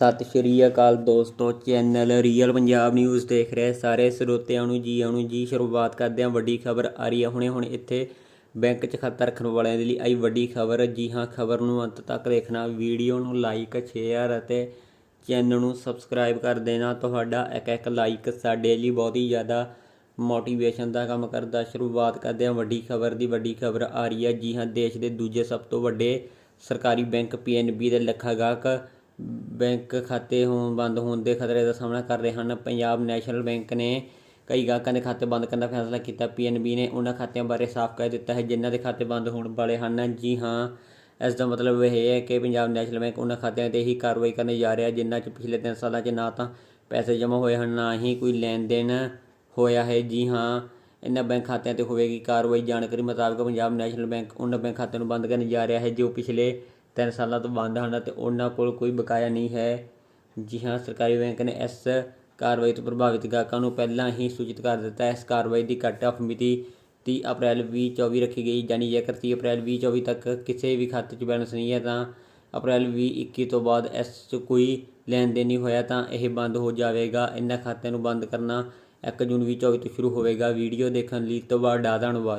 ਸਤਿ ਸ਼੍ਰੀ ਅਕਾਲ ਦੋਸਤੋ, channel real Punjab news ਦੇਖ ਰਹੇ ਸਾਰੇ ਸਰੋਤਿਆਂ ਨੂੰ ਜੀ, ਆਉਣ ਜੀ। ਸ਼ੁਰੂਆਤ ਕਰਦੇ ਹਾਂ ਵੱਡੀ ਖਬਰ ਆ ਰਹੀ ਹੈ। ਹੁਣੇ, ਹੁਣ ਇੱਥੇ ਬੈਂਕ 'ਚ ਖਾਤਾ ਰੱਖਣ ਵਾਲਿਆਂ ਦੇ ਲਈ ਆਈ ਵੱਡੀ ਖਬਰ। ਜੀ ਹਾਂ, ਖਬਰ ਨੂੰ ਅੰਤ ਤੱਕ ਦੇਖਣਾ, ਵੀਡੀਓ ਨੂੰ ਲਾਈਕ ਸ਼ੇਅਰ ਅਤੇ ਚੈਨਲ ਨੂੰ ਸਬਸਕ੍ਰਾਈਬ ਕਰ ਦੇਣਾ। ਤੁਹਾਡਾ ਇੱਕ ਇੱਕ ਲਾਈਕ ਸਾਡੇ ਲਈ ਬਹੁਤ ਹੀ ਜ਼ਿਆਦਾ ਮੋਟੀਵੇਸ਼ਨ ਦਾ ਕੰਮ ਕਰਦਾ। ਸ਼ੁਰੂਆਤ ਕਰਦੇ ਹਾਂ ਵੱਡੀ ਖਬਰ ਦੀ। ਵੱਡੀ ਖਬਰ ਆ ਰਹੀ ਹੈ, ਜੀ ਹਾਂ, ਦੇਸ਼ ਦੇ ਦੂਜੇ ਸਭ ਤੋਂ ਵੱਡੇ ਸਰਕਾਰੀ ਬੈਂਕ ਪੀਐਨਬੀ ਦੇ ਲੱਖਾਂ ਗਾਹਕ ਬੈਂਕ ਖਾਤੇ ਹੋਣ ਬੰਦ ਹੋਣ ਦੇ ਖਤਰੇ ਦਾ ਸਾਹਮਣਾ ਕਰ ਰਹੇ ਹਨ। ਪੰਜਾਬ ਨੈਸ਼ਨਲ ਬੈਂਕ ਨੇ ਕਈ ਗਾਹਕਾਂ ਦੇ ਖਾਤੇ ਬੰਦ ਕਰਨ ਦਾ ਫੈਸਲਾ ਕੀਤਾ। ਪੀਐਨਬੀ ਨੇ ਉਹਨਾਂ ਖਾਤਿਆਂ ਬਾਰੇ ਸਾਫ਼ ਕਹਿ ਦਿੱਤਾ ਹੈ, ਜਿਨ੍ਹਾਂ ਦੇ ਖਾਤੇ ਬੰਦ ਹੋਣ ਵਾਲੇ ਹਨ। ਜੀ ਹਾਂ, ਇਸ ਦਾ ਮਤਲਬ ਇਹ ਹੈ ਕਿ ਪੰਜਾਬ ਨੈਸ਼ਨਲ ਬੈਂਕ ਉਹਨਾਂ ਖਾਤਿਆਂ 'ਤੇ ਹੀ ਕਾਰਵਾਈ ਕਰਨ ਜਾ ਰਿਹਾ, ਜਿਨ੍ਹਾਂ 'ਚ ਪਿਛਲੇ 3 ਸਾਲਾਂ 'ਚ ਨਾ ਤਾਂ ਪੈਸੇ ਜਮ੍ਹਾਂ ਹੋਏ ਹਨ, ਨਾ ਹੀ ਕੋਈ ਲੈਣ ਦੇਣ ਹੋਇਆ ਹੈ। ਜੀ ਹਾਂ, ਇਹਨਾਂ ਬੈਂਕ ਖਾਤਿਆਂ ਤੇ ਹੋਵੇਗੀ ਕਾਰਵਾਈ। ਜਾਣਕਾਰੀ ਮੁਤਾਬਕ ਪੰਜਾਬ ਨੈਸ਼ਨਲ ਬੈਂਕ ਉਹਨਾਂ ਬੈਂਕ ਖਾਤਿਆਂ ਨੂੰ ਬੰਦ ਕਰਨ ਜਾ ਰਿਹਾ ਹੈ, ਜੋ ਪਿਛਲੇ ਤਿੰਨ ਸਾਲਾਂ ਤੋਂ ਬੰਦ ਹਨ ਅਤੇ ਉਹਨਾਂ ਕੋਲ ਕੋਈ ਬਕਾਇਆ ਨਹੀਂ ਹੈ। ਜੀ ਹਾਂ, ਸਰਕਾਰੀ ਬੈਂਕ ਨੇ ਇਸ ਕਾਰਵਾਈ ਤੋਂ ਪ੍ਰਭਾਵਿਤ ਗਾਹਕਾਂ ਨੂੰ ਪਹਿਲਾਂ ਹੀ ਸੂਚਿਤ ਕਰ ਦਿੱਤਾ ਹੈ। ਇਸ ਕਾਰਵਾਈ ਦੀ ਕੱਟ ਆਫ ਮਿਤੀ 30 ਅਪ੍ਰੈਲ 2024 ਰੱਖੀ ਗਈ, ਯਾਨੀ ਜੇਕਰ 30 ਅਪ੍ਰੈਲ 2024 ਤੱਕ ਕਿਸੇ ਵੀ ਖਾਤੇ 'ਚ ਬੈਲੈਂਸ ਨਹੀਂ ਹੈ ਤਾਂ ਅਪ੍ਰੈਲ 2021 ਤੋਂ ਬਾਅਦ ਇਸ 'ਚ ਕੋਈ ਲੈਣ ਦੇਣ ਨਹੀਂ ਹੋਇਆ ਤਾਂ ਇਹ ਬੰਦ ਹੋ ਜਾਵੇਗਾ। ਇਹਨਾਂ ਖਾਤਿਆਂ ਨੂੰ ਬੰਦ ਕਰਨਾ 1 ਜੂਨ 2024 ਤੋਂ ਸ਼ੁਰੂ ਹੋਵੇਗਾ। ਵੀਡੀਓ ਦੇਖਣ ਲਈ ਤੋਂ ਤੁਹਾਡਾ ਧੰਨਵਾਦ।